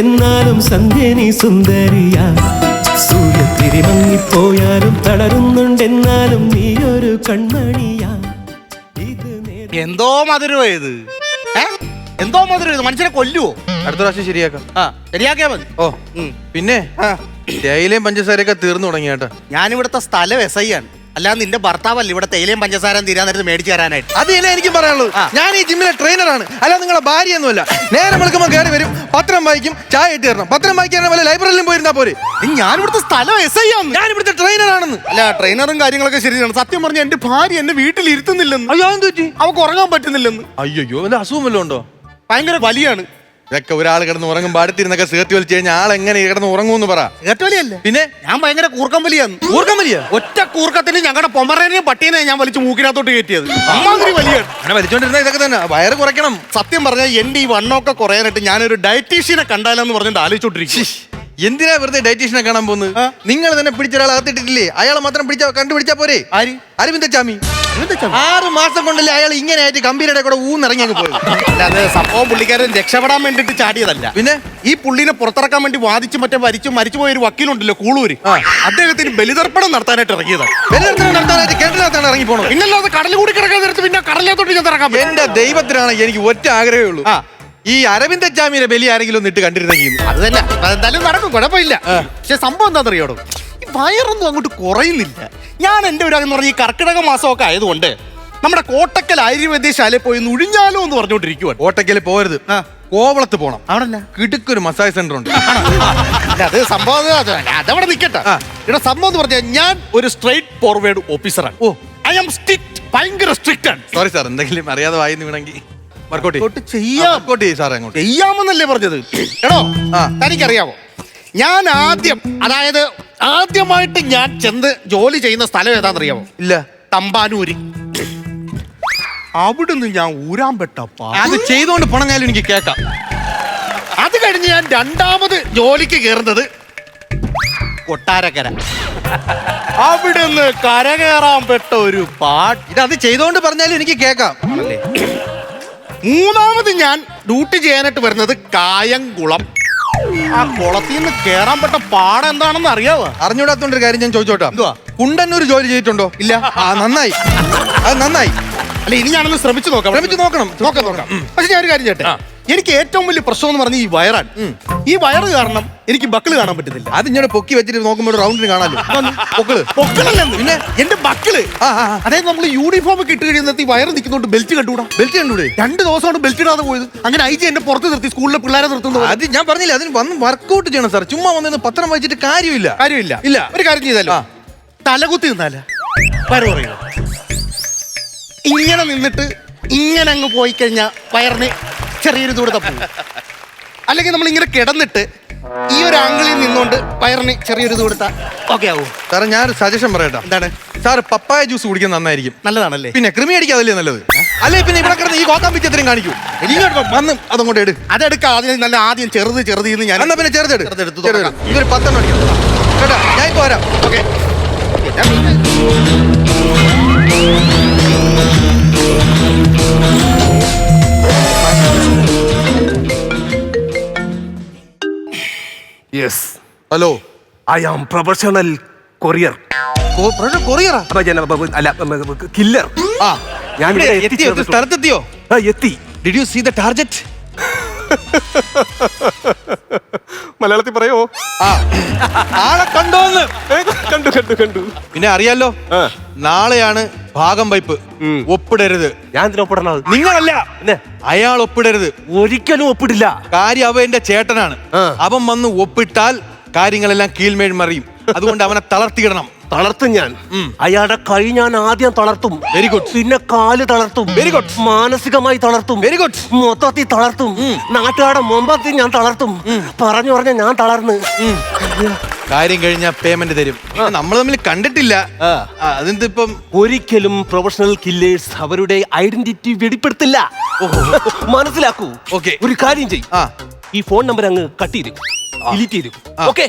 എന്നാലും സന്ധ്യനി സുന്ദരിയ. സൂര്യ തിരിമങ്ങിപ്പോയാലും തളരുന്നുണ്ട് തളരുന്നുണ്ടെന്നാലും നീ ഒരു കൺമണിയ. ഇത് എന്തോ മധുരമോ ഇത്. ഏ? എന്തോ മധുരം ഇത്? മനുഷ്യനെ കൊല്ലുവോ? അടുത്ത പ്രാവശ്യം ശരിയാക്കാം. ആ ശരിയാക്കിയാ മതി. ഓ ഉം. പിന്നെ. തേയിലയും പഞ്ചസാരയൊക്കെ തീർന്നു തുടങ്ങി കേട്ടാ ഞാനിവിടുത്തെ സ്ഥലം എസ് ഐ ആണ് അല്ലാതെ നിന്റെ ഭർത്താവല്ല ഇവിടെ തേയിലയും പഞ്ചസാരം തീരാൻ നേരത്ത് മേടിച്ചു തരാനായിട്ട്? അത് തന്നെ എനിക്കും പറയാനുള്ളത് ഞാൻ ഈ ജിമ്മിലെ ട്രെയിനറാണ് അല്ല നിങ്ങളെ ഭാര്യയൊന്നുമല്ല. നേരെ വിളിക്കുമ്പോൾ കയറി വരും. പത്രം വായിക്കും. ചായ ഇട്ട് തരണം. പത്രം വായിക്കാൻ വല്ല ലൈബ്രറിയിലും പോയിരുന്നാ പോരെ? ഞാൻ ഞാനിവിടുത്തെ സ്ഥലം എസ് ഐ ആണ് ഞാൻ ഇവിടുത്തെ ട്രെയിനറാണെന്ന് അല്ല ട്രെയിനറും കാര്യങ്ങളൊക്കെ ശരിയാണ്. സത്യം പറഞ്ഞ എന്റെ ഭാര്യ എന്നെ വീട്ടിൽ ഇരുത്തുന്നില്ലെന്ന് അയ്യോ എന്ത് പറ്റി? അവക്ക് ഉറങ്ങാൻ പറ്റുന്നില്ലെന്ന്. അയ്യോ എന്റെ അസുഖം വല്ലതും ഉണ്ടോ? ഭയങ്കര വലിയാണ്. ഇതൊക്കെ ഒരാൾ കിടന്ന് ഉറങ്ങുമ്പോൾ അടുത്തിരുന്നൊക്കെ സേർത്തി വലിച്ചു കഴിഞ്ഞാൽ ആൾ എങ്ങനെ കിടന്ന് ഉറങ്ങുമെന്ന് പറ. ഏറ്റവലിയല്ലേ പിന്നെ? ഞാൻ ഭയങ്കര കൂർക്കം വലിയാണ്. കൂർക്കം വലിയ? ഒറ്റ കൂർക്കത്തിന് ഞങ്ങളുടെ പൊമറേനെയും പട്ടീനെ ഞാൻ വലിച്ചു മൂക്കിനകത്തോട്ട് കയറ്റിയത്. അമ്മാതിരി വലിയാണ്. അങ്ങനെ വലിച്ചോണ്ടിരുന്ന ഇതൊക്കെ തന്നെ. വയറ് കുറയ്ക്കണം. സത്യം പറഞ്ഞാൽ എന്റെ ഈ വണ്ണമൊക്കെ കുറയാനായിട്ട് ഞാനൊരു ഡയറ്റീഷ്യനെ കണ്ടാലെന്ന് പറഞ്ഞിട്ട് ആലോചിച്ചോണ്ടിരിക്കും എന്തിനാ വെറുതെ ഡയറ്റീഷ്യനെ കാണാൻ പോകുന്നത്. നിങ്ങൾ തന്നെ പിടിച്ച ഒരാൾ അകത്തിട്ടിട്ടില്ലേ അയാളെ മാത്രം പിടിച്ച കണ്ടുപിടിച്ചാ പോരെ? ആര്? അരവിന്ദ ചാമി ആറ് മാസം കൊണ്ടല്ലേ അയാൾ ഇങ്ങനെ ആയിട്ട് ഗംഭീരയുടെ കൂടെ ഊന്നിറങ്ങി അങ്ങ് പോയത്. അല്ലാതെ സംഭവം പുള്ളിക്കാരൻ രക്ഷപ്പെടാൻ വേണ്ടിട്ട് ചാടിയതല്ല. പിന്നെ? ഈ പുള്ളിനെ പുറത്തിറക്കാൻ വേണ്ടി വാദിച്ച് മറ്റേ വരിച്ചു പോയ ഒരു വക്കീലുണ്ടല്ലോ കൂളൂര്. അദ്ദേഹത്തിന് ബലിതർപ്പണം നടത്താനായിട്ട് ഇറങ്ങിയതാണ്. ബലിതർപ്പണം നടത്താനായിട്ട് ഇറങ്ങി പോണത് പിന്നല്ലാതെ കടൽ കൂടി കിടക്കാൻ നേരത്ത് പിന്നെ കടലിനകത്തോട്ട് ഞാൻ എന്റെ ദൈവത്തിനാണ് എനിക്ക് ഒറ്റ ആഗ്രഹമേ ഉള്ളൂ. ഈ അരവിന്ദ ജാമിയുടെ ബലി ആരെങ്കിലും ഒന്നിട്ട് കണ്ടിരുന്നെങ്കിൽ. അത് തന്നെ. എന്തായാലും നടക്കും കുഴപ്പമില്ല. പക്ഷെ സംഭവം എന്താണെന്നറിയോടോ വയറൊന്നും അങ്ങോട്ട് കുറയുന്നില്ല. ഞാൻ എന്റെ ഒരു എന്ന് പറഞ്ഞ ഈ കർക്കിടക മാസമൊക്കെ ആയതുകൊണ്ട് നമ്മുടെ കോട്ടക്കൽ ആയുർവേദശാലയിൽ പോയി ഉഴിഞ്ഞാലോ എന്ന് പറഞ്ഞുകൊണ്ടിരിക്കുവാണ്. കോട്ടക്കൽ പോരുത്. ആ. കോവളത്ത് പോണം. ആണല്ല കിടുക്കൊരു മസാജ് സെന്റർ ഉണ്ട്. അത് സംഭവം അതവിടെ നിൽക്കട്ടെ. ഇവിടെ സംഭവം എന്ന് പറഞ്ഞാൽ ഞാൻ ഒരു സ്ട്രേറ്റ് ഫോർവേഡ് ഓഫീസറാണ് ഓ. ഐ ആം സ്ട്രിക്റ്റ് ഭയങ്കര സ്ട്രിക്റ്റ് ആണ്. സോറി സാർ എന്തെങ്കിലും അറിയാതെ വായിന്ന് വീണെങ്കിൽ വർക്കൗട്ട് അങ്ങോട്ട് ചെയ്യാം. വർക്കൗട്ട് ചെയ്യും സാറേ അങ്ങോട്ട്. ചെയ്യാമെന്നല്ലേ പറഞ്ഞത്? എടോ. തനിക്കറിയാമോ ഞാൻ ആദ്യം അതായത് ആദ്യമായിട്ട് ഞാൻ ചെന്ന് ജോലി ചെയ്യുന്ന സ്ഥലം ഏതാണെന്നറിയാമോ? ഇല്ല. തമ്പാനൂര്. അവിടുന്ന് ഞാൻ ഊരാൻ പെട്ടപ്പാ അത് ചെയ്തുകൊണ്ട് പണഞ്ഞാലും എനിക്ക് കേൾക്കാം അത് കഴിഞ്ഞ് ഞാൻ രണ്ടാമത് ജോലിക്ക് കയറുന്നത് കൊട്ടാരക്കര. അവിടുന്ന് കരകയറാൻ പെട്ട ഒരു പാട്ട്. ഇത് അത് ചെയ്തുകൊണ്ട് പറഞ്ഞാലും എനിക്ക് കേൾക്കാം മൂന്നാമത് ഞാൻ ഡ്യൂട്ടി ചെയ്യാനായിട്ട് വരുന്നത് കായംകുളം. ആ കുളത്തിൽ നിന്ന് കേറാൻ പറ്റ പാടം എന്താണെന്ന് അറിയാവോ? അറിഞ്ഞൂടാത്തോണ്ട് ഒരു കാര്യം ഞാൻ ചോദിച്ചോട്ടാ? എന്തുവാ? കുണ്ടന്നൂർ ജോലി ചെയ്തിട്ടുണ്ടോ? ഇല്ല. ആ നന്നായി. അത് നന്നായി. അല്ല ഇനി ഞാനൊന്ന് ശ്രമിച്ചു നോക്കാം. ശ്രമിച്ചു നോക്കണം. നോക്കാം നോക്കാം. പക്ഷെ ഞാൻ ഒരു കാര്യം ചെയ്യട്ടെ? എനിക്ക് ഏറ്റവും വലിയ പ്രശ്നം എന്ന് പറഞ്ഞ ഈ വയറാണ്. ഈ വയറ് കാരണം എനിക്ക് ബക്കിൾ കാണാൻ പറ്റുന്നില്ല അത് ഇങ്ങനെ പൊക്കി വെച്ചിട്ട് നോക്കുമ്പോൾ റൗണ്ടിന് കാണാലോ? പൊക്കിൾ. പൊക്കിളല്ലെന്ന്. പിന്നെ? എന്റെ ബക്കിൾ. അതായത് നമ്മൾ യൂണിഫോം ഒക്കെ ഇട്ട് കഴിയുന്നത് ഈ വയറ് നിൽക്കുന്നോണ്ട് ബെൽറ്റ് കണ്ടുകൂടാ? ബെൽറ്റ് കണ്ടൂടെ? രണ്ട് ദിവസമാണ് ബെൽറ്റ് ഇടാതെ പോയത്. അങ്ങനെ ഐ ജി എന്നെ പുറത്ത് നിർത്തി സ്കൂളിലെ പിള്ളേരെ നിർത്തുന്നു അത് ഞാൻ പറഞ്ഞില്ല അതിന് വന്ന് വർക്കൗട്ട് ചെയ്യണം സാർ ചുമ്മാ വന്ന് പത്രം വായിച്ചിട്ട് കാര്യമില്ല. കാര്യമില്ല. ഇല്ല. ഒരു കാര്യം ചെയ്താലോ? തലകുത്തി നിന്നാല വയറ് പറയുക ഇങ്ങനെ നിന്നിട്ട് ഇങ്ങനെ അങ്ങ് പോയി കഴിഞ്ഞ വയറിന് ചെറിയൊരു ദൂരത്തെ പോകും അല്ലെങ്കിൽ നമ്മൾ ഇങ്ങനെ കിടന്നിട്ട് ഈ ഒരു ആംഗിളിൽ നിന്നുകൊണ്ട് വയറിന് ചെറിയൊരു ദൂരത്ത. ഓക്കെ ആവും. സാറേ ഞാനൊരു സജഷൻ പറയട്ടെ? എന്താണ്? സാർ പപ്പായ ജ്യൂസ് കുടിക്കാൻ നന്നായിരിക്കും. നല്ലതാണല്ലേ? പിന്നെ കൃമി അടിക്കാതല്ലേ നല്ലത്? അല്ലേ പിന്നെ ഇവിടെ കിടന്ന് ഈ കോക്കാൻ പിച്ചത്രയും കാണിക്കൂ. ഇങ്ങോട്ട് വന്ന് അതങ്ങോട്ട് എടു. അതെടുക്കാം ആദ്യം നല്ല ആദ്യം ചെറുത് ചെറുതിന്ന് ഞാൻ എന്നാ പിന്നെ ചെറുതെടു. ചെറുതെടുത്ത് ഇവർ ഇതൊരു പത്തെണ്ണം കേട്ടോ ഞാൻ ഇപ്പൊ വരാം. Okay yes hello I am? Professional courier കൊറിയറാ അപ്പൊ ജന- ബ- ബ- അല്ല കില്ലർ ആ. ഞാൻ ഇവിടെ. സ്ഥലത്തെത്തിയോ? ആ എത്തി. Did you see the target മലയാളത്തിൽ പറയോ? ആ. ആളെ കണ്ടോന്ന്. കണ്ടു കണ്ടു കണ്ടു. പിന്നെ അറിയാലോ? ആ. നാളെയാണ് ഭാഗം വൈപ്പ് ഉം. ഒപ്പിടരുത്. ഞാൻ എന്തിനാ ഒപ്പിടണത്? നിങ്ങളല്ല. പിന്നെ? അയാൾ ഒപ്പിടരുത്. ഒരിക്കലും ഒപ്പിടില്ല. കാര്യം അവ എന്റെ ചേട്ടനാണ്. ആ. അവൻ വന്ന് ഒപ്പിട്ടാൽ കാര്യങ്ങളെല്ലാം കീഴ്മേൽ മറിയും. അതുകൊണ്ട് അവനെ തളർത്തിയിടണം. തളർത്തും ഞാൻ. അയാളുടെ കൈ ഞാൻ ആദ്യം തളർത്തും. വെരി ഗുഡ് പിന്നെ കാൽ തളർത്തും. വെരി ഗുഡ് മാനസികമായി തളർത്തും. വെരി ഗുഡ് മൊത്തത്തിൽ തളർത്തും. നാട്ടുകാരുടെ മുമ്പത്തിൽ ഞാൻ തളർത്തും. പറഞ്ഞു പറഞ്ഞ ഞാൻ തളർന്ന്. കാര്യം കഴിഞ്ഞ പേയ്മെന്റ് തരും. നമ്മൾ തമ്മിൽ കണ്ടിട്ടില്ല. ഇപ്പം ഒരിക്കലും പ്രൊഫഷണൽ കില്ലേഴ്സ് അവരുടെ ഐഡന്റിറ്റി വെളിപ്പെടുത്തില്ല. മനസ്സിലാക്കൂ. ഓക്കെ ഒരു കാര്യം ചെയ്യും. ഈ ഫോൺ നമ്പർ അങ്ങ് കട്ട് ചെയ്തു ഡിലീറ്റ് ചെയ്തു. ഓക്കെ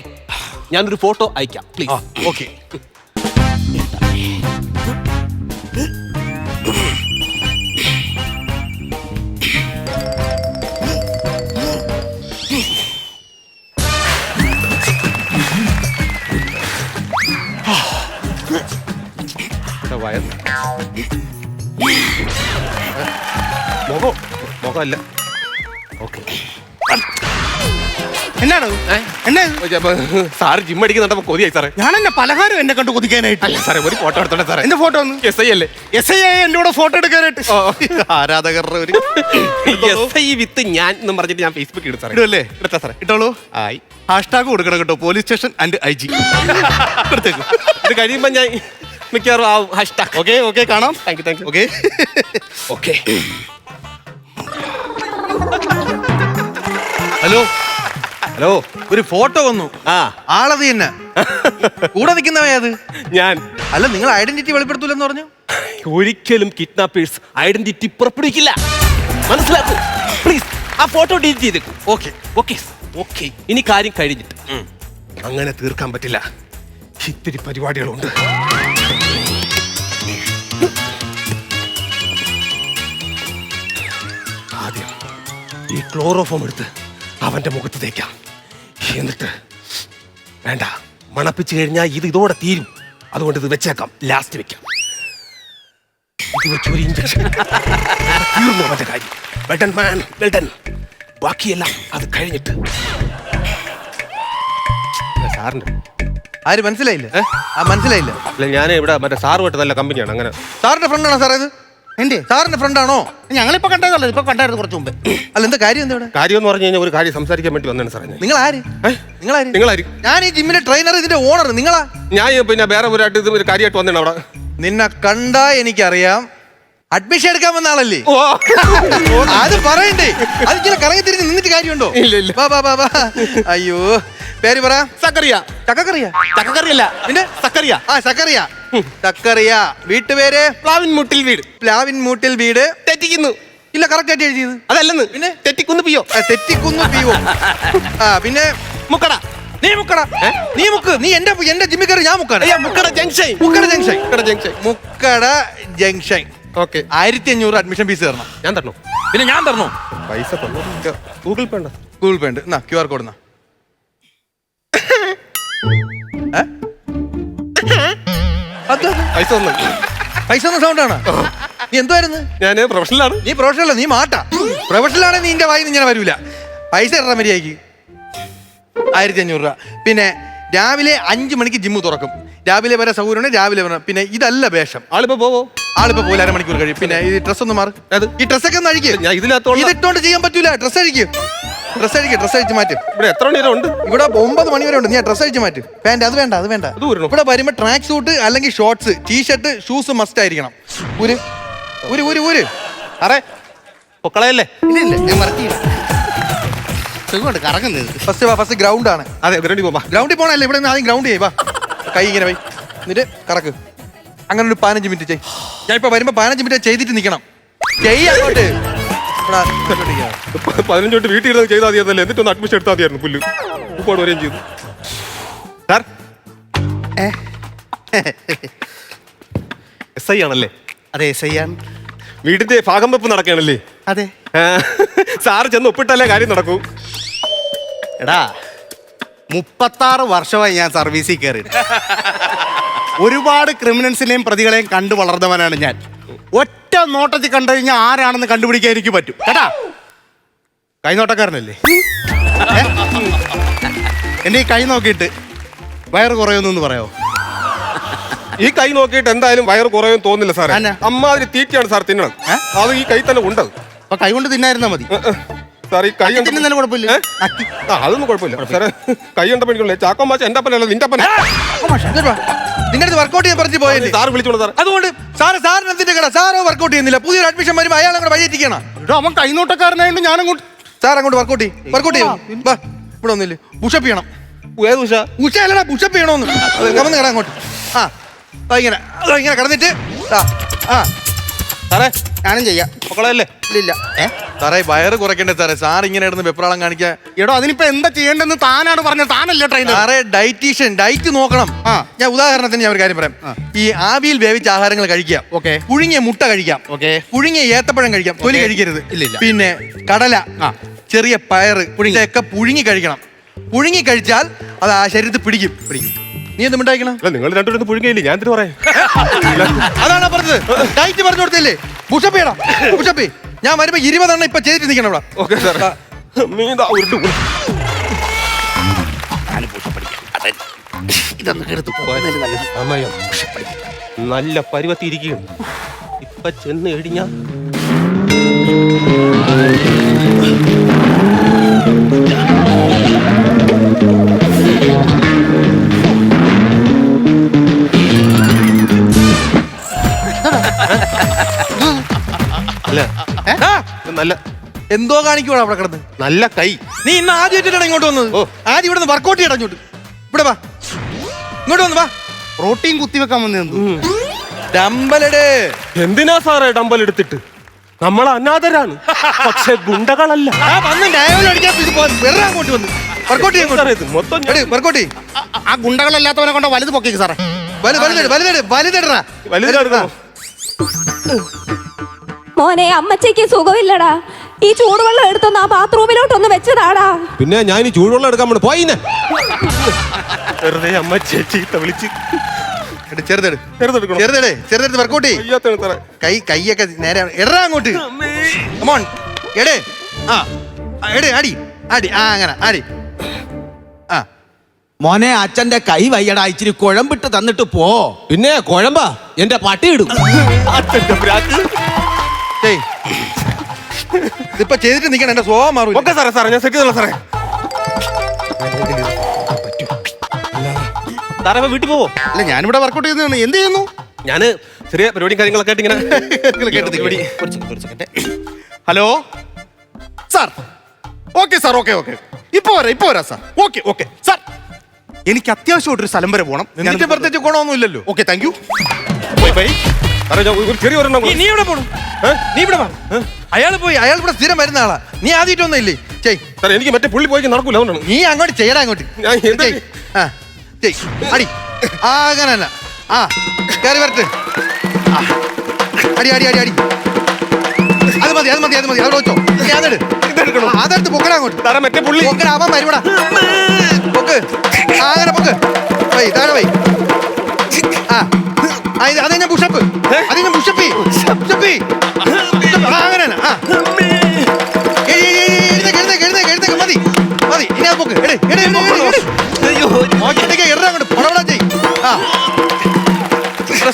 ഞാനൊരു ഫോട്ടോ അയക്കാം പ്ലീസ് ഓക്കെ വയർ മുഖം മുഖമല്ല. ഓക്കെ. എന്നാണ്? എന്നാ? ഇത്? സാറ് ജിം അടിക്കുന്നുണ്ടപ്പോ കൊതിയായി സാറേ. ഞാൻ എന്നെ പലഹാരം എന്നെ കണ്ടു കൊതിക്കാനായിട്ട്. അല്ല സാറേ ഒരു ഫോട്ടോ എടുത്തോട്ടെ സാറേ. എന്റെ ഫോട്ടോ ഒന്ന് എസ് ഐ അല്ലേ? എസ് ഐ എന്റെ കൂടെ ഫോട്ടോ എടുക്കാനായിട്ട്. ആരാധകരുടെ ഒരു എസ് ഐ വിത്ത് ഞാൻ എന്നും പറഞ്ഞിട്ട് ഞാൻ ഫേസ്ബുക്കിൽ ഇടും സാറേ. ഇടുമല്ലേ എടുത്താ സാറേ. ഇട്ടോളൂ. ആയി. ഹാഷ്ടാഗ് കൊടുക്കണം കേട്ടോ police station and I G എടുത്തേക്കും ഇത് കഴിയുമ്പോ ഞാൻ മിക്കവാറും ആ ഹാഷ്ടാഗ് ഓക്കെ ഓക്കെ കാണാം. Thank you thank you okay okay hello hello ഒരു ഫോട്ടോ വന്നു. ആ. ആളത് തന്നെ. കൂടെ നിൽക്കുന്നവയാ അത് ഞാൻ. അല്ല നിങ്ങൾ ഐഡന്റിറ്റി വെളിപ്പെടുത്തൂലെന്ന് പറഞ്ഞു? ഒരിക്കലും കിഡ്നാപ്പേഴ്സ് ഐഡന്റിറ്റി പുറപ്പെടുവിക്കില്ല. മനസ്സിലാക്കൂ? പ്ലീസ് ആ ഫോട്ടോ ഡിലീറ്റ് ചെയ്തേക്കൂ. ഓക്കെ ഓക്കെ ഓക്കെ ഇനി കാര്യം കഴിഞ്ഞിട്ട്. അങ്ങനെ തീർക്കാൻ പറ്റില്ല. ഇത്തിരി പരിപാടികളുണ്ട്. ആദ്യം ഈ ക്ലോറോഫോം എടുത്ത് അവന്റെ മുഖത്ത് തേക്കാം. എന്നിട്ട് വേണ്ട മണപ്പിച്ചു കഴിഞ്ഞാൽ ഇത് ഇതോടെ തീരും. അതുകൊണ്ട് ഇത് വെച്ചേക്കാം ലാസ്റ്റ് വെക്കാം. ബാക്കിയെല്ലാം അത് കഴിഞ്ഞിട്ട്. സാറിന്റെ ആര് മനസ്സിലായില്ല? ആ മനസ്സിലായില്ല? അല്ല ഞാൻ ഇവിടെ മറ്റേ സാറുമായിട്ട് നല്ല കമ്പനിയാണ് അങ്ങനെ. സാറിന്റെ ഫ്രണ്ട് ആണോ സാറേ ഇത്? എന്റെ സാറിന്റെ ഫ്രണ്ടാണോ ഞങ്ങളിപ്പോ ഞങ്ങൾ ഇപ്പൊ കണ്ടായിരുന്നു കുറച്ച് മുമ്പ്. അല്ല എന്താ കാര്യം എന്താ ഇവിടെ? കാര്യം എന്ന് പറഞ്ഞു കഴിഞ്ഞാൽ ഒരു കാര്യം സംസാരിക്കാൻ വേണ്ടി വന്നാണ് സാറേ ആര് നിങ്ങൾ ആര് ഏ? നിങ്ങൾ ആര് ഞാൻ ഈ ജിമ്മിന്റെ ട്രെയിനർ ഇതിന്റെ ഓണർ നിങ്ങളാ? ഞാൻ പിന്നെ വേറെ ഒരായിട്ട് ഇത് ഒരു കാര്യമായിട്ട് വന്നതാണ് അവിടെ. നിന്നെ കണ്ടാ എനിക്കറിയാം. അഡ്മിഷൻ എടുക്കാൻ വന്ന ആളല്ലേ? അത് പറയണ്ടേ. അത് ചില കറങ്ങി തിരിഞ്ഞ് നിന്നിട്ട് കാര്യമുണ്ടോ. വാ, വാ, വാ, വാ. അയ്യോ. പേര് പറ. സക്കറിയ. ചക്കക്കറിയ? ചക്കക്കറിയല്ല. പിന്നെ? സക്കറിയ. ആ സക്കറിയ. സക്കറിയ. വീട്ടുപേര്? പ്ലാവിൻ മുട്ടിൽ വീട്. പ്ലാവിൻ മൂട്ടിൽ വീട്. തെറ്റിക്കുന്നു. ഇല്ല കറക്റ്റ് ആയിട്ട് എഴുതിയത്. അതല്ലെന്ന്. പിന്നെ? തെറ്റിക്കുന്നു പിയോ. ആ, തെറ്റിക്കുന്നു പിയോ. ആ പിന്നെ? മുക്കട. നീ മുക്കട? നീ മുക്ക്. നീ എന്റെ എന്റെ ജിമ്മിക്കറി ഞാൻ മുക്കാണ്. അയ്യ Mukkada junction. Mukkada junction. Mukkada junction. Mukkada junction. Okay. ആയിരത്തി അഞ്ഞൂറ് അഡ്മിഷൻ ഫീസ് തരണം. ഞാൻ തരണോ? പിന്നെ ഞാൻ തരണോ? പൈസ തന്നോ? ഗൂഗിൾ പേ ഉണ്ടോ? ഗൂഗിൾ പേ ഉണ്ട്. എന്നാ ക്യു ആർ കോഡ് എന്നാ. പൈസ തന്നു? പൈസ ഒന്നും സൗണ്ട് ആണ്? നീ എന്തുവായിരുന്നു? ഞാൻ പ്രൊഫഷണലാണ് നീ പ്രൊഫഷണൽ നീ മാട്ടാ. പ്രൊഫഷണൽ ആണെങ്കിൽ നീ എന്റെ വായി ഇങ്ങനെ വരൂല. പൈസ ഇടണം മര്യാദയ്ക്ക് ആയിരത്തി അഞ്ഞൂറ് രൂപ. പിന്നെ രാവിലെ അഞ്ച് മണിക്ക് ജിമ്മ് തുറക്കും. രാവിലെ വരെ സൗകര്യമാണ് രാവിലെ വരണം പിന്നെ ഇതല്ല വേഷം. ആളിപ്പോ പോവോ? ആളിപ്പോ പോലെ അരമണിക്കൂർ കഴിയും. പിന്നെ ഈ ഡ്രസ് ഒന്ന് മാറി. അത്? ഈ ഡ്രസ്സൊക്കെ ഒക്കെ അഴിക്ക്. ഞാൻ ഇതിനകത്തോളം ഇതിട്ടോണ്ട് ചെയ്യാൻ പറ്റൂല. ഡ്രസ് അഴിക്കും. ഡ്രസ് അഴിക്കും ഡ്രസ് അഴിച്ച് മാറ്റും. ഇവിടെ എത്ര മണി വരെ ഉണ്ട്? ഇവിടെ ഒമ്പത് മണി വരെ ഉണ്ട്. നീ ഡ്രസ് അഴിച്ച് മാറ്റും. പാന്റ് അത് വേണ്ട അത് വേണ്ട. അത് ഊരണോ? ഇവിടെ വരുമ്പോ ട്രാക്ക് സൂട്ട് അല്ലെങ്കിൽ ഷോർട്സ് ടീഷർട്ട് ഷൂസ് മസ്റ്റ് ആയിരിക്കണം. ഒരു ഒരു ഒരു ഒരു അറേ. പൊക്കളയല്ലേ? ഇല്ല ഇല്ല ഞാൻ മറക്കില്ല സുഖമുണ്ട് കറങ്ങുന്നത്. ഫസ്റ്റ് ഫസ്റ്റ് ഗ്രൗണ്ട് ആണ്. അതെ ഗ്രൗണ്ടിൽ പോവാ ഗ്രൗണ്ടിൽ പോണല്ലേ? ഇവിടെ നിന്ന് ആദ്യം ഗ്രൗണ്ട് ചെയ്യ് വാ. കൈ ഇങ്ങനെ വൈ. എന്നിട്ട് കറക്ക്. അങ്ങനെ ഒരു പതിനഞ്ച് മിനിറ്റ് ചെയ്. ഞാൻ ഇപ്പൊ വരുമ്പോ പതിനഞ്ച് മിനിറ്റ് ചെയ്തിട്ട് നിക്കണം. ചെയ്യോട്ട്. പതിനഞ്ച് തൊട്ട് വീട്ടിൽ ഇരുന്ന് ചെയ്താൽ മതിയായിരുന്നല്ലേ? എന്നിട്ട് ഒന്ന് അഡ്മിഷൻ എടുത്താൽ മതിയായിരുന്നു പുല്ല്. ഉപ്പാട് വരെയും ചെയ്തു. സാർ? എസ് ഐ ആണല്ലേ? അതെ എസ് ഐ ആണ്. വീടിന്റെ ഭാഗം വെപ്പ് നടക്കുകയാണല്ലേ? അതെ. സാർ സാറ് ചെന്ന് ഒപ്പിട്ടല്ലേ കാര്യം നടക്കൂ? എടാ മുപ്പത്താറ് വർഷമായി ഞാൻ സർവീസിൽ കയറി. ഒരുപാട് ക്രിമിനൽസിനെയും പ്രതികളെയും കണ്ടു വളർന്നവനാണ് ഞാൻ. ഒറ്റ നോട്ടത്തിൽ കണ്ടു കഴിഞ്ഞാൽ ആരാണെന്ന് കണ്ടുപിടിക്കാൻ എനിക്ക് പറ്റും. കേട്ടാ? കൈനോട്ടക്കാരനല്ലേ നോട്ടക്കാരനല്ലേ? എന്റെ ഈ കൈ നോക്കിയിട്ട് വയറ് കുറയുന്നു പറയോ ഈ കൈ നോക്കിയിട്ട് എന്തായാലും വയറ് കുറയുമെന്ന് തോന്നില്ല സാറേ. അമ്മ അമ്മാതിരി തീറ്റയാണ് സാർ തിന്നണം? അത് ഈ കൈ തന്നെ ഉണ്ടത്. അപ്പൊ കൈ കൊണ്ട് തിന്നായിരുന്നാ മതി. സാർ ഈ കൈ കണ്ട് തിന്നുന്നതിന് കുഴപ്പമില്ല. ഏ? ആ അതൊന്നും കുഴപ്പമില്ല. സാറേ കൈ കണ്ട പണിക്കുള്ളേ ചാക്കോ മാച്ച എന്റെ അപ്പനല്ല നിന്റെ അപ്പന. നിങ്ങളുടെ. നിന്റെ അടുത്ത് വർക്കൗട്ട് ചെയ്യാൻ പറഞ്ഞു പോയല്ലേ? സാർ വിളിച്ചോളൂ സാർ അതുകൊണ്ട് സാറ് സാറിന് എന്തിന്റെ കട? സാറോ വർക്കൗട്ട് ചെയ്യുന്നില്ല. പുതിയൊരു അഡ്മിഷൻ വരുമ്പോ അയാൾ അങ്ങനെ വഴിയെത്തിക്കണം എടോ, അവൻ കൈനോട്ടക്കാരനായിട്ട് ഞാനങ്ങോട്ട് സാർ അങ്ങോട്ട് വർക്കൗട്ട് ചെയ്യും. വർക്കൗട്ട് ചെയ്യും. വാ ഇവിടെ ഒന്നില്ല പുഷപ്പ് ചെയ്യണം. ഏത് ഉഷ ഉച്ച അല്ലടാ പുഷപ്പ് ചെയ്യണോന്ന്. കമന്ന് കട അങ്ങോട്ട്. ആ ദാ ഇങ്ങനെ ദാ ഇങ്ങനെ കടന്നിട്ട് ആ ആ. സാറേ ഞാനും ചെയ്യാം. മക്കളല്ലേ? ഇല്ല ഏ? സാറേ വയറ് കുറയ്ക്കണ്ടേ സാറേ? സാർ ഇങ്ങനെ ഇടുന്ന വെപ്രാളം കാണിക്കാൻ. എടോ അതിനിപ്പോ എന്താ ചെയ്യേണ്ടെന്ന് താനാണ് പറഞ്ഞത്. താനല്ലേ ട്രെയിനർ സാറേ ഡയറ്റീഷ്യൻ ഡയറ്റ് നോക്കണം. ആ. ഞാൻ ഉദാഹരണത്തിന് ഞാൻ ഒരു കാര്യം പറയാം. ഈ ആവിയിൽ വേവിച്ച ആഹാരങ്ങൾ കഴിക്കാം ഓക്കേ. പുഴുങ്ങിയ മുട്ട കഴിക്കാം. ഓക്കേ. പുഴുങ്ങിയ ഏത്തപ്പഴം കഴിക്കാം. തൊലി ഓക്കേ. കഴിക്കരുത്. ഇല്ല, ഇല്ല. പിന്നെ കടല ആ. ചെറിയ പയറ് ഇതൊക്കെ പുഴുങ്ങി കഴിക്കണം. പുഴുങ്ങി കഴിച്ചാൽ അത് ആ ശരീരത്തിൽ പിടിക്കും. പിടിക്കും. നീ എന്ത് മിണ്ടായിക്കണം? അല്ല നിങ്ങൾ രണ്ടുപേരും പുഴുങ്ങിയില്ലേ? ഞാൻ എന്തിനു പറയാം? അതാണ് പറഞ്ഞത്. ഡയറ്റ് പറഞ്ഞു കൊടുത്തില്ലേ? പുഷപ്പിയടാ പുഷപ്പി ഞാൻ വരുമ്പോ ഇരുപതെണ്ണം ഇപ്പൊ ചെയ്തിട്ട് നിൽക്കണം ഇവിടെ. ഓക്കെ സമയം നല്ല പരുവത്തി ഇരിക്കുകയാണ് ഇപ്പൊ ചെന്ന് കഴിഞ്ഞ അല്ല? ആ, നല്ല എന്തോ കാണിക്കുവാണ് അവിടെ കിടന്ന്. നല്ല കൈ. നീ ഇന്ന് ആദ്യമായിട്ടാണ് ഇങ്ങോട്ട് വന്നത്. ഓ. ആദ്യം ഇവിടെ നിന്ന് വർക്കൗട്ട് ചെയ്യണം ഇങ്ങോട്ട്. ഇവിടെ വാ. ഇങ്ങോട്ട് വന്ന് വാ. പ്രോട്ടീൻ കുത്തി കുത്തിവെക്കാൻ വന്നു ഡമ്പലട്. എന്തിനാ സാറേ ഡംബൽ എടുത്തിട്ട്? നമ്മൾ അനാഥരാണ്. പക്ഷെ ഗുണ്ടകളല്ല. ആ വന്ന് ഡയവൽ അടിക്കാൻ ഇത് പോ- വെറുതെ അങ്ങോട്ട് വന്ന്. വർക്കൗട്ട് ചെയ്യാൻ സാറേ ഇത് മൊത്തം ഞാൻ- വർക്കൗട്ട് ചെയ്യും. ആ ഗുണ്ടകളല്ലാത്തവനെ കൊണ്ട് വലുത് പൊക്കിക്ക് സാറേ. വലുതെട് വലുതെട് വലുതെടാ വലുതെടുക്കണോ? മോനെ അമ്മച്ചയ്ക്ക് സുഖമില്ലടാ. ഈ ചൂടുവെള്ളം എടുത്തൊന്ന് ആ ബാത്റൂമിലോട്ടൊന്ന് വെച്ചതാടാ. പിന്നെ ഞാൻ ഈ ചൂടുവെള്ളം എടുക്കാൻ പോയി വെറുതെ അമ്മ ചീത്ത വിളിച്ച്. ചെറുതെട് ചെറുതെടുക്കണോ? ചെറുതെട് ചെറുതെടുത്ത് വർക്കൗട്ട് കൈ കൈയൊക്കെ നേരെ എടാ അങ്ങോട്ട്. കമോൺ എടേ. ആ എടേ ആടി. ആടി ആ അങ്ങനെ അടി ആ മോനെ അച്ഛന്റെ കൈ വയ്യടാ ഇച്ചിരി കുഴമ്പിട്ട് തന്നിട്ട് പോ. പിന്നെ കുഴമ്പാ എന്റെ പട്ടി ഇടും. അച്ഛന്റെ ഭ്രാന്ത്. ഏയ്. ഇതിപ്പോ ചെയ്തിട്ട് നിൽക്കണം എന്റെ സ്വഭാവം മാറും ഓക്കെ സാറേ സാറേ ഞാൻ സെറ്റ് ചെയ്തോളാം സാറേ. സാറേ ഇപ്പൊ വീട്ടിൽ പോവോ? അല്ല ഞാനിവിടെ വർക്കൗട്ട് ചെയ്യുന്നതാണ്. എന്ത് ചെയ്യുന്നു? ഞാൻ ചെറിയ പരിപാടിയും കാര്യങ്ങളൊക്കെ ആയിട്ട് ഇങ്ങനെ. Hello? Sir. Okay sir okay okay. ഇപ്പൊ വരാം ഇപ്പൊ വരാം സാർ. Okay okay. സാർ എനിക്ക് അത്യാവശ്യമായിട്ടൊരു സ്ഥലം വരെ പോകണം. എന്നിട്ട് പ്രത്യേകിച്ച് ഗുണമൊന്നും ഇല്ലല്ലോ ഓക്കെ താങ്ക് യു ഒരെണ്ണം നീ- നീ ഇവിടെ പോണു നീ ഇവിടെ വാ. അയാൾ പോയി അയാൾ ഇവിടെ സ്ഥിരം വരുന്ന ആളാ. നീ ആദ്യമായിട്ടൊന്നും ഇല്ലേ ചെയ്. സാറേ എനിക്ക് മറ്റേ പുള്ളി പോയി നടക്കൂല അതുകൊണ്ടാണ്. നീ അങ്ങോട്ട് ചെയ്യടാ അങ്ങോട്ട്. ഞാൻ എന്താ ചെയ്. ആ ചെയ്. അടി. ആ അങ്ങനെ ആ കയറി വരട്ടെ. ആ. അടി അടി അടി അടി. മതി അത് മതി അത് മതി. അവിടെ വെച്ചോ. നീ അതെടു ഇതെടുക്കണോ? അതെടുത്ത് പൊക്കട അങ്ങോട്ട്. തറ മറ്റേ പുള്ളി. പൊക്കടാ അവൻ വരുവടാ പൊക്ക്. അങ്ങനെ പൊക്ക്. വൈ താഴെ വൈ. ആ ആ, ഇത് അത് ഞാൻ പുഷപ്പ്. അതെന്നെ പുഷപ്പി. പുഷപ്പി അങ്ങനെ ആ.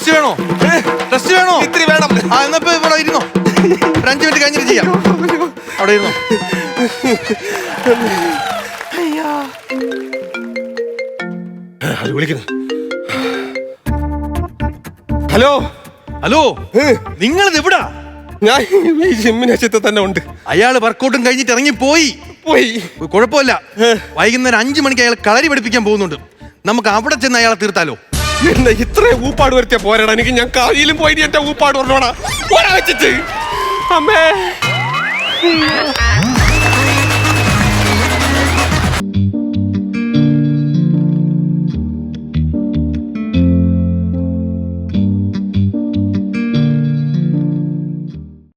വേണോ? വേണോ? ഇത്തിരി വേണം. ആ എന്നാ ഇപ്പൊ ഇവിടെ ഇരുന്നോ ഒരു അഞ്ച് മിനിറ്റ് കഴിഞ്ഞിട്ട് ചെയ്യാം. അവിടെ ഇരുന്നു? അത് വിളിക്കുന്നു ഹലോ? ഹലോ? നിങ്ങൾ എവിടാ? ഞാൻ ഈ തന്നെ ഉണ്ട്. അയാൾ വർക്കൗട്ടും കഴിഞ്ഞിട്ട് ഇറങ്ങി പോയി. പോയി. കുഴപ്പമില്ല. വൈകുന്നേരം അഞ്ചു മണിക്ക് അയാൾ കളരി പഠിപ്പിക്കാൻ പോകുന്നുണ്ട്. നമുക്ക് അവിടെ ചെന്ന് അയാളെ തീർത്താലോ? എന്നെ ഇത്രയും ഊപ്പാട് വരുത്തിയ പോരാടാ. എനിക്ക് ഞാൻ കാവിയിലും പോയി എന്റെ ഊപ്പാട് പറഞ്ഞോടാ പോരാ വെച്ചിട്ട്. അമ്മേ.